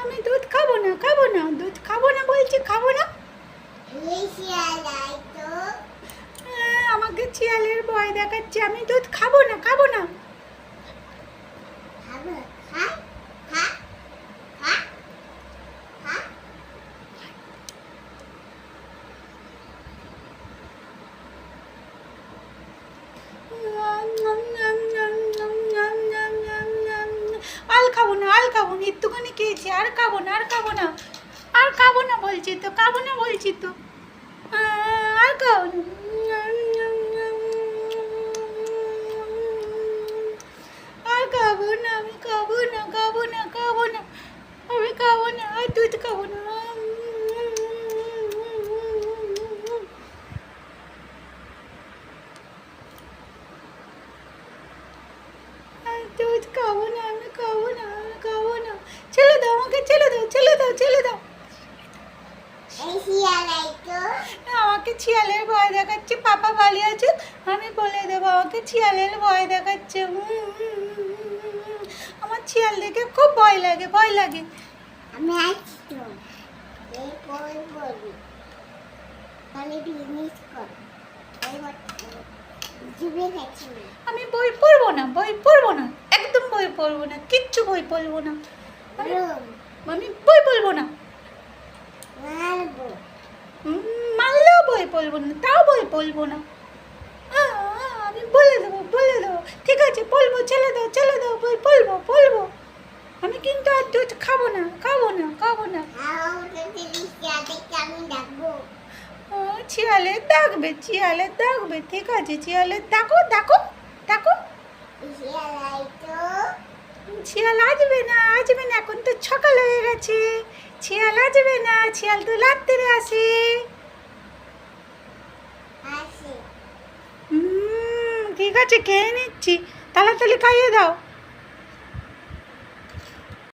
আমি দুধ খাব না খাব না দুধ খাব না বলছি খাব না। আমাকে চিয়ালের ভয় দেখাচ্ছে আমি দুধ খাব না খাব না। খাব না, আল খাব না, একটুখানি খেয়েছি, আর খাব না, আর খাব না। আর খাব না বলছি তো, খাব না বলছি তো। আর খাব না। আর খাব না, আমি খাব না খাব না খাব না। আমি খাব না, আর দুধ খাব না আর দুধ খাব না আমি খাব না আমি খাব না ছেলে দাও আমাকে ছেলে দাও ছেলে দাও ছেলে দাও আমাকে শিয়ালের ভয় দেখাচ্ছে পাপা বালি আছে আমি বলে দেবো আমাকে শিয়ালের ভয় দেখাচ্ছে। আমার শিয়াল দেখে খুব ভয় লাগে ভয় লাগে। আমি আমি বই পড়ব না বই পড়ব না একদম বই পড়ব না কিচ্ছু বই পড়ব না। আমি আমি বই পড়ব না। পড়ব না তাও বই বলব না। আমি বলে দেবো বলে দেবো। ঠিক আছে বলব ছেলে দাও ছেলে দাও বলব পড়ব আমি কিন্তু আর দুধ খাব না খাব না খাব না। আমি ডাকবো ও, শিয়ালে ডাকবে ঠিক আছে শিয়ালে ডাকো ডাকো ডাকো শিয়াল আসবে না আসবে না এখন তো সকাল হয়ে গেছে। শিয়াল আসবে না শিয়াল তো রাত্রে আসে আসে হুম ঠিক আছে খেয়ে নিচ্ছি। তাড়াতাড়ি খাইয়ে দাও।